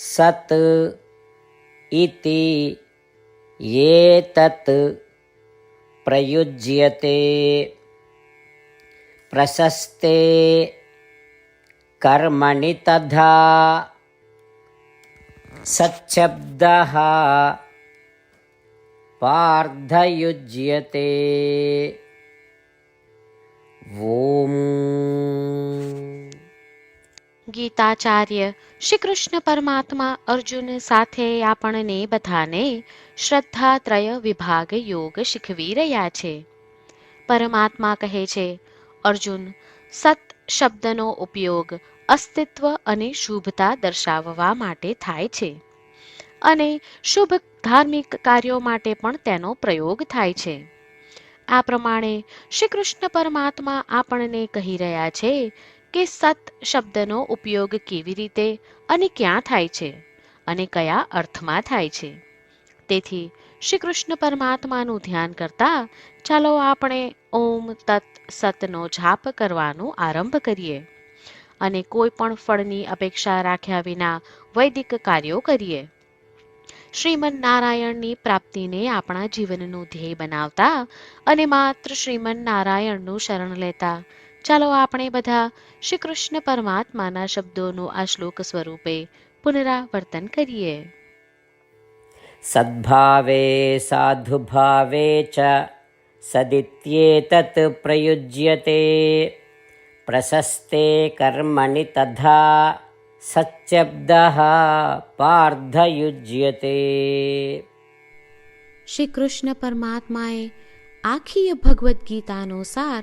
સત ઇતિ યે તત પ્રયુજ્યતે પ્રશસ્તે કર્મણિ તથા સચ્છબ્દ પાર્ધયુજ્યતે વો ગીતાચાર્ય શ્રી કૃષ્ણ પરમાત્મા અર્જુન સાથે આપણને બધાને શ્રદ્ધાત્રય વિભાગ યોગ શીખવી રહ્યા છે. પરમાત્મા કહે છે, અર્જુન, સત શબ્દનો ઉપયોગ અસ્તિત્વ અને શુભતા દર્શાવવા માટે થાય છે અને શુભ ધાર્મિક કાર્યો માટે પણ તેનો પ્રયોગ થાય છે. આ પ્રમાણે શ્રી કૃષ્ણ પરમાત્મા આપણને કહી રહ્યા છે કે સત શબ્દનો ઉપયોગ કેવી રીતે અને ક્યાં થાય છે અને કયા અર્થમાં થાય છે? તેથી શ્રી કૃષ્ણ પરમાત્માનું ધ્યાન કરતા ચાલો આપણે ઓમ તત સતનો જાપ કરવાનું આરંભ કરીએ અને કોઈ પણ ફળની અપેક્ષા રાખ્યા વિના વૈદિક કાર્યો કરીએ. શ્રીમન નારાયણની પ્રાપ્તિને આપણા જીવનનું ધ્યેય બનાવતા અને માત્ર શ્રીમન નારાયણનું શરણ લેતા ચાલો આપણે બધા શ્રી કૃષ્ણ પરમાત્માના શબ્દોનું આ શ્લોક સ્વરૂપે પુનરાવર્તન કરીએ. સદભાવે સાધુ ભાવે ચ સદિત્યે તત પ્રયુજ્યતે પ્રશસ્તે કર્મણિ તથા સચ્ચબ્દ પાર્ધયુજ્યતે. શ્રી કૃષ્ણ પરમાત્માએ આખી ભગવદ્ ગીતાનો સાર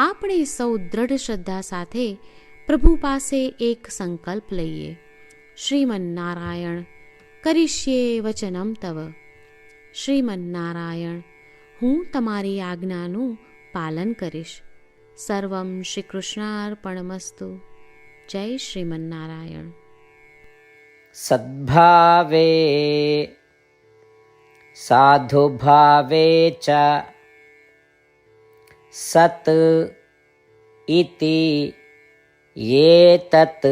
આપણે સૌ દ્રઢ શ્રદ્ધા સાથે પ્રભુ પાસે એક સંકલ્પ લઈએ. શ્રીમન્નારાયણ, કરીશ્યે વચનમ તવ. શ્રીમન્નારાયણ, હું તમારી આજ્ઞાનું પાલન કરીશ. સર્વં શ્રી કૃષ્ણાર્પણમસ્તુ જય શ્રીમન્નારાયણ. સદ્ભાવે, સાધુભાવે ચ સત ઇતિ યે તત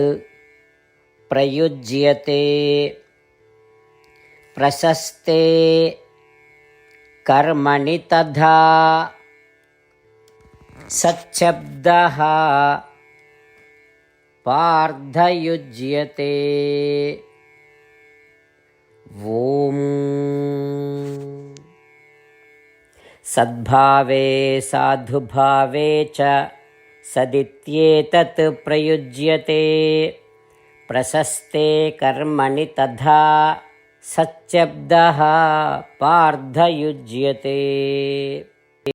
પ્રયુજ્યતે પ્રશસ્તે કર્મણિ તથા સચ્છબ્દ પાર્ધયુજ્યતે ઓમ सद्भावे साधुभावे च सदित्येतत् प्रयुज्यते प्रशस्ते कर्मणि तथा सच्चब्दः पार्थयुज्यते